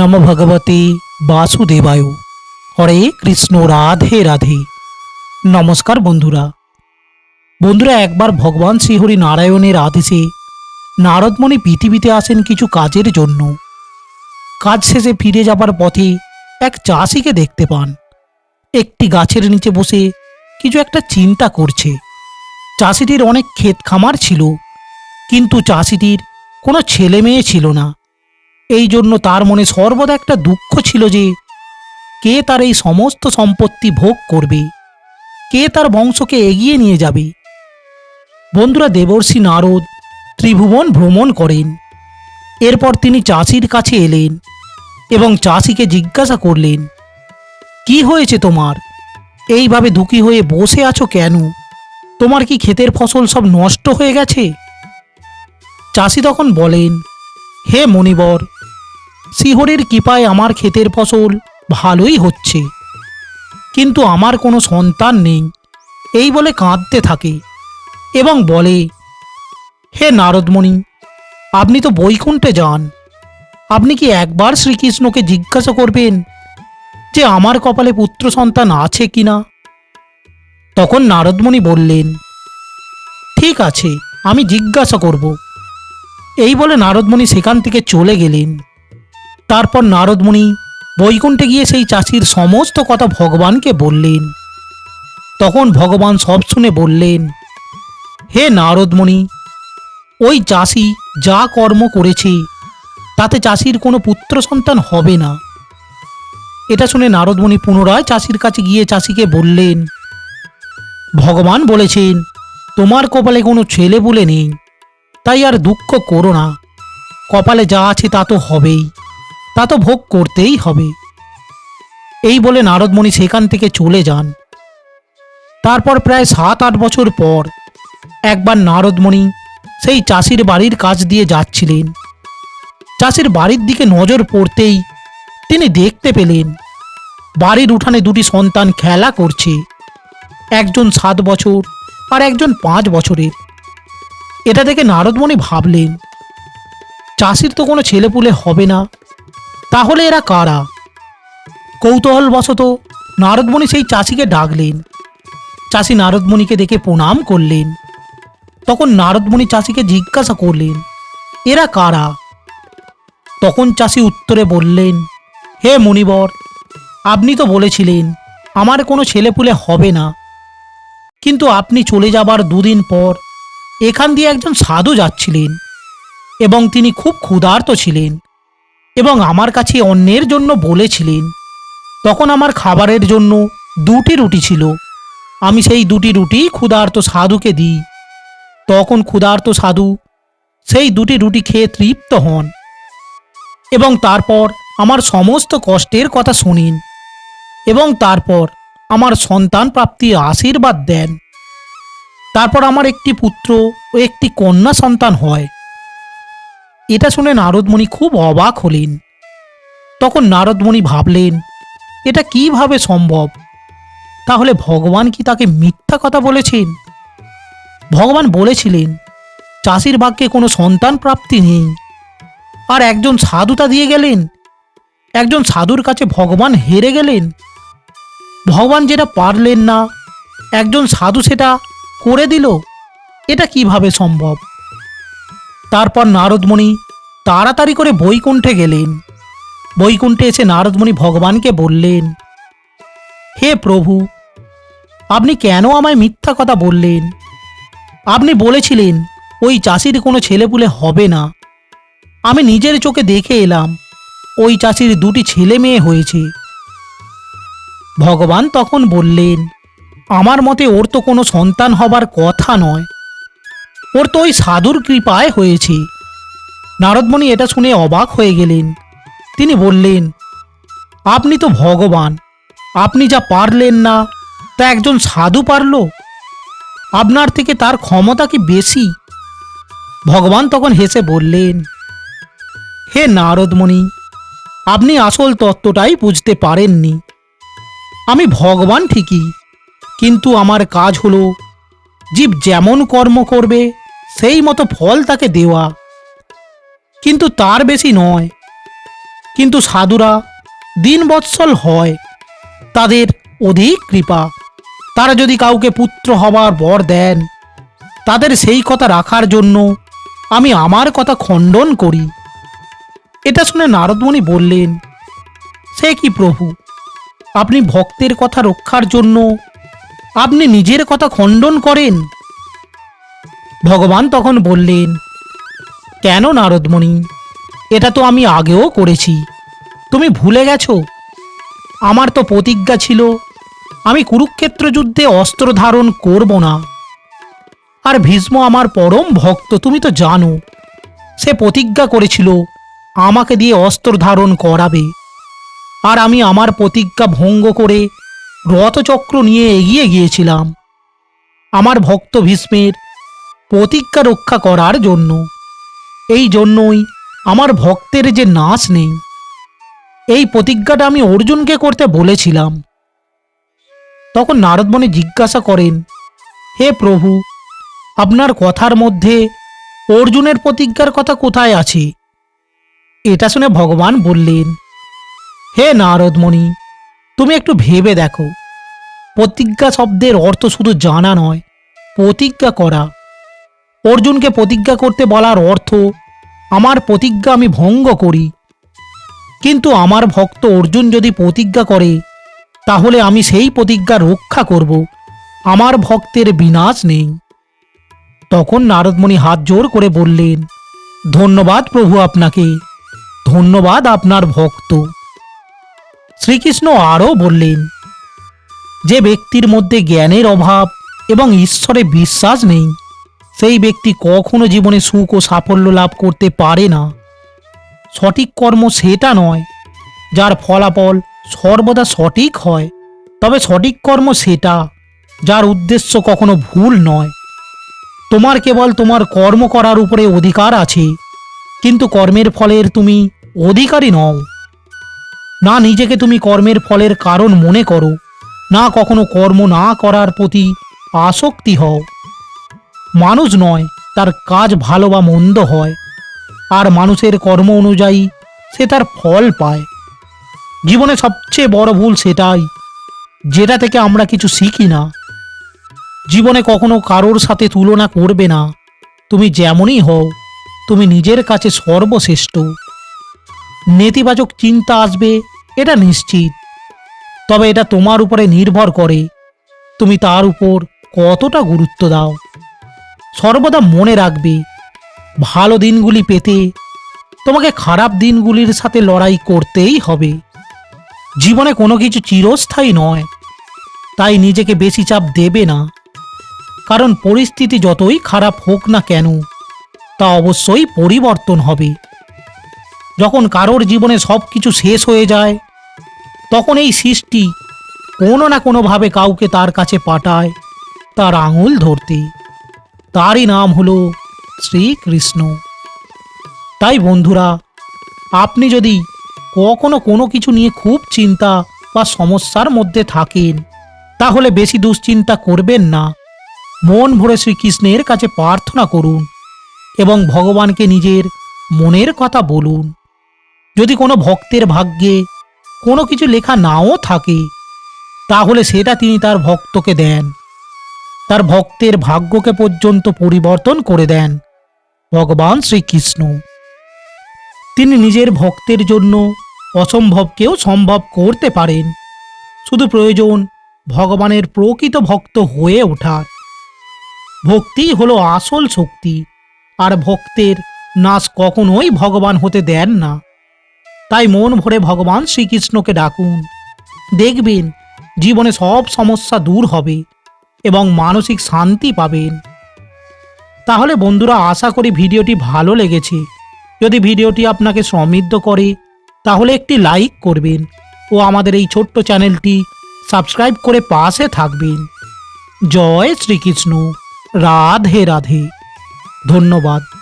নম ভগবতে বাসুদেবায় হরে কৃষ্ণ রাধে রাধে নমস্কার বন্ধুরা বন্ধুরা একবার ভগবান শ্রীহরি নারায়ণের আদেশে নারদমণি পৃথিবীতে আসেন কিছু কাজের জন্য। কাজ শেষে ফিরে যাবার পথে এক চাষিকে দেখতে পান। একটি গাছের নিচে বসে কিছু একটা চিন্তা করছে। চাষিটির অনেক ক্ষেত খামার ছিল, কিন্তু চাষিটির কোনো ছেলে মেয়ে ছিল না। এই জন্য তার মনে সর্বদা একটা দুঃখ ছিল যে কে তার এই সমস্ত সম্পত্তি ভোগ করবে? কে তার বংশকে এগিয়ে নিয়ে যাবে? বন্ধুরা দেবর্ষি নারদ ত্রিভুবন ভ্রমণ করেন। এরপর তিনি চাষির কাছে এলেন এবং চাষিকে জিজ্ঞাসা করলেন, কি হয়েছে তোমার? এইভাবে দুঃখী হয়ে বসে আছো কেন? তোমার কি ক্ষেতের ফসল সব নষ্ট হয়ে গেছে? চাষি তখন বলেন, হে মণিবর শিহরের কৃপায় আমার ক্ষেতের ফসল ভালোই হচ্ছে। কিন্তু আমার কোনো সন্তান নেই, এই বলে কাঁদতে থাকে এবং বলে, হে নারদমণি, আপনি তো বৈকুণ্ঠে যান। আপনি কি একবার শ্রীকৃষ্ণকে জিজ্ঞাসা করবেন যে আমার কপালে পুত্র সন্তান আছে কি না? তখন নারদমণি বললেন, ঠিক আছে, আমি জিজ্ঞাসা করব। এই বলে নারদমণি সেখান থেকে চলে গেলেন। তারপর নারদমণি বৈকুণ্ঠে গিয়ে সেই চাষির সমস্ত কথা ভগবানকে বললেন। তখন ভগবান সব শুনে বললেন, হে নারদমণি, ওই চাষি যা কর্ম করেছে, তাতে চাষির কোনো পুত্র সন্তান হবে না। এটা শুনে নারদমণি পুনরায় চাষির কাছে গিয়ে চাষিকে বললেন, ভগবান বলেছেন, তোমার কপালে কোনো ছেলে বলে নেই, তাই আর দুঃখ করো না। কপালে যা আছে তা তো হবেই। তা তো ভোগ করতেই হবে। এই বলে নারদমণি সেখান থেকে চলে যান। তারপর প্রায় সাত, আট বছর পর একবার নারদমণি সেই চাষির বাড়ির কাজ দিয়ে যাচ্ছিলেন। চাষির বাড়ির দিকে নজর পড়তেই তিনি দেখতে পেলেন, বাড়ির উঠানে দুটি সন্তান খেলা করছে, একজন সাত বছর আর একজন পাঁচ বছরের। এটা দেখে নারদমণি ভাবলেন, চাষির তো কোনো ছেলেপুলে হবে না তাহলে এরা কারা? কৌতূহলবশত নারদমণি সেই চাষিকে ডাকলেন। চাষি নারদমণিকে দেখে প্রণাম করলেন। তখন নারদমণি চাষিকে জিজ্ঞাসা করলেন, এরা কারা? তখন চাষি উত্তরে বললেন, হে মণিবর, আপনি তো বলেছিলেন, আমার কোনো ছেলেপুলে হবে না। কিন্তু আপনি চলে যাবার দুদিন পর এখান দিয়ে একজন সাধু যাচ্ছিলেন এবং তিনি খুব ক্ষুধার্ত ছিলেন। এবং আমার কাছে অন্যের জন্য বলেছিলেন। তখন আমার খাবারের জন্য দুটি রুটি ছিল। আমি সেই দুটি রুটি ক্ষুধার্ত সাধুকে দিই। তখন ক্ষুধার্ত সাধু সেই দুটি রুটি খেয়ে তৃপ্ত হন এবং তারপর আমার সমস্ত কষ্টের কথা শুনিন এবং তারপর আমার সন্তান প্রাপ্তির আশীর্বাদ দেন। তারপর আমার একটি পুত্র ও একটি কন্যা সন্তান হয়। এটা শুনে নারদমণি খুব অবাক হলেন। তখন নারদমণি ভাবলেন, এটা কীভাবে সম্ভব? তাহলে ভগবান কি তাকে মিথ্যা কথা বলেছেন? ভগবান বলেছিলেন, চাষির ভাগ্যে কোনো সন্তান প্রাপ্তি নেই। আর একজন সাধু তা দিয়ে গেলেন? একজন সাধুর কাছে ভগবান হেরে গেলেন? ভগবান যেটা পারলেন না, একজন সাধু সেটা করে দিল? এটা কীভাবে সম্ভব? তারপর নারদমণি তাড়াতাড়ি করে বৈকুণ্ঠে গেলেন। বৈকুণ্ঠে এসে নারদমণি ভগবানকে বললেন, হে প্রভু, আপনি কেন আমায় মিথ্যা কথা বললেন? আপনি বলেছিলেন ওই চাষির কোনো ছেলেপুলে হবে না। আমি নিজের চোখে দেখে এলাম, ওই চাষির দুটি ছেলে মেয়ে হয়েছে। ভগবান তখন বললেন, আমার মতে ওর তো কোনো সন্তান হবার কথা নয়। ওর তো ওই সাধুর কৃপায় হয়েছে। নারদমণি এটা শুনে অবাক হয়ে গেলেন। তিনি বললেন, আপনি তো ভগবান, আপনি যা পারলেন না, তা একজন সাধু পারল? আপনার থেকে তার ক্ষমতা কি বেশি? ভগবান তখন হেসে বললেন, হে নারদমণি, আপনি আসল তত্ত্বটাই বুঝতে পারেননি। আমি ভগবান ঠিকই, কিন্তু আমার কাজ হলো, জীব যেমন কর্ম করবে সেই মতো ফল তাকে দেওয়া। কিন্তু তার বেশি নয়। কিন্তু সাধুরা দিন বৎসল হয়, তাদের অধিক কৃপা। তারা যদি কাউকে পুত্র হবার বর দেন, তাদের সেই কথা রাখার জন্য আমি আমার কথা খণ্ডন করি। এটা শুনে নারদমণি বললেন, সে কি প্রভু? আপনি ভক্তের কথা রক্ষার জন্য আপনি নিজের কথা খণ্ডন করেন? ভগবান তখন বললেন, কেন নারদমণি? এটা তো আমি আগেও করেছি। তুমি ভুলে গেছো? আমার তো প্রতিজ্ঞা ছিল, আমি কুরুক্ষেত্র যুদ্ধে অস্ত্র ধারণ করব না। আর ভীষ্ম আমার পরম ভক্ত, তুমি তো জানো, সে প্রতিজ্ঞা করেছিল, আমাকে দিয়ে অস্ত্র ধারণ করাবে। আর আমি আমার প্রতিজ্ঞা ভঙ্গ করে রথচক্র নিয়ে এগিয়ে গিয়েছিলাম। আমার ভক্ত ভীষ্মের প্রতিজ্ঞা রক্ষা করার জন্য। এই জন্যই আমার ভক্তের যে নাশ নেই। এই প্রতিজ্ঞাটা আমি অর্জুনকে করতে বলেছিলাম। তখন নারদমণি জিজ্ঞাসা করেন, হে প্রভু, আপনার কথার মধ্যে অর্জুনের প্রতিজ্ঞার কথা কোথায় আছে? এটা শুনে ভগবান বললেন, হে নারদমণি, তুমি একটু ভেবে দেখো। প্রতিজ্ঞা শব্দের অর্থ শুধু জানা নয়, প্রতিজ্ঞা করা। অর্জুনকে প্রতিজ্ঞা করতে বলার অর্থ, আমার প্রতিজ্ঞা আমি ভঙ্গ করি। কিন্তু আমার ভক্ত অর্জুন যদি প্রতিজ্ঞা করে, তাহলে আমি সেই প্রতিজ্ঞা রক্ষা করব। আমার ভক্তের বিনাশ নেই। তখন নারদমণি হাত জোর করে বললেন, ধন্যবাদ প্রভু আপনাকে, ধন্যবাদ আপনার ভক্ত। শ্রীকৃষ্ণ আরও বললেন, যে ব্যক্তির মধ্যে জ্ঞানের অভাব এবং ঈশ্বরে বিশ্বাস নেই সেই ব্যক্তি কখনো জীবনে সুখ ও সাফল্য লাভ করতে পারে না। সঠিক কর্ম সেটা নয়, যার ফলাফল সর্বদা সঠিক হয়। তবে সঠিক কর্ম সেটা, যার উদ্দেশ্য কখনো ভুল নয়। তোমার কেবল তোমার কর্ম করার উপরে অধিকার আছে, কিন্তু কর্মের ফলের তুমি অধিকারী নও। না নিজেকে তুমি কর্মের ফলের কারণ মনে করো, না কখনো কর্ম না করার প্রতি আসক্তি হও। মানুষ নয়, তার কাজ ভালো বা মন্দ হয়। আর মানুষের কর্ম অনুযায়ী সে তার ফল পায়। জীবনে সবচেয়ে বড় ভুল সেটাই, যেটা থেকে আমরা কিছু শিখি না। জীবনে কখনো কারোর সাথে তুলনা করবে না। তুমি যেমনই হও, তুমি নিজের কাছে সর্বশ্রেষ্ঠ। নেতিবাচক চিন্তা আসবে, এটা নিশ্চিত। তবে এটা তোমার উপরে নির্ভর করে। তুমি তার উপর কতটা গুরুত্ব দাও। সর্বদা মনে রাখবে, ভালো দিনগুলি পেতে তোমাকে খারাপ দিনগুলির সাথে লড়াই করতেই হবে। জীবনে কোনো কিছু চিরস্থায়ী নয়, তাই নিজেকে বেশি চাপ দেবে না। কারণ পরিস্থিতি যতই খারাপ হোক না কেন, তা অবশ্যই পরিবর্তন হবে। যখন কারোর জীবনে সব কিছু শেষ হয়ে যায়, তখন এই সৃষ্টি কোনো না কোনোভাবে কাউকে তার কাছে পাঠায় তার আঙুল ধরতে তারই নাম হলো শ্রীকৃষ্ণ। তাই বন্ধুরা, আপনি যদি কখনো কোনো কিছু নিয়ে খুব চিন্তা বা সমস্যার মধ্যে থাকেন, তাহলে বেশি দুশ্চিন্তা করবেন না। মন ভরে শ্রীকৃষ্ণের কাছে প্রার্থনা করুন এবং ভগবানকে নিজের মনের কথা বলুন। যদি কোনো ভক্তের ভাগ্যে কোনো কিছু লেখা নাও থাকে, তাহলে সেটা তিনি তার ভক্তকে দেন। তার ভক্তের ভাগ্যকে পর্যন্ত পরিবর্তন করে দেন ভগবান শ্রীকৃষ্ণ। তিনি নিজের ভক্তের জন্য অসম্ভবকেও সম্ভব করতে পারেন। শুধু প্রয়োজন ভগবানের প্রকৃত ভক্ত হয়ে ওঠার। ভক্তি হলো আসল শক্তি, আর ভক্তের নাশ কখনোই ভগবান হতে দেন না। তাই মন ভরে ভগবান শ্রীকৃষ্ণকে ডাকুন। দেখবেন জীবনে সব সমস্যা দূর হবে। এবং মানসিক শান্তি পাবেন। তাহলে বন্ধুরা, আশা করি ভিডিওটি ভালো লেগেছে। যদি ভিডিওটি আপনাকে সমৃদ্ধ করে, তাহলে একটি লাইক করবেন ও আমাদের এই ছোট্ট চ্যানেলটি সাবস্ক্রাইব করে পাশে থাকবেন। জয় শ্রীকৃষ্ণ। রাধে রাধে। ধন্যবাদ।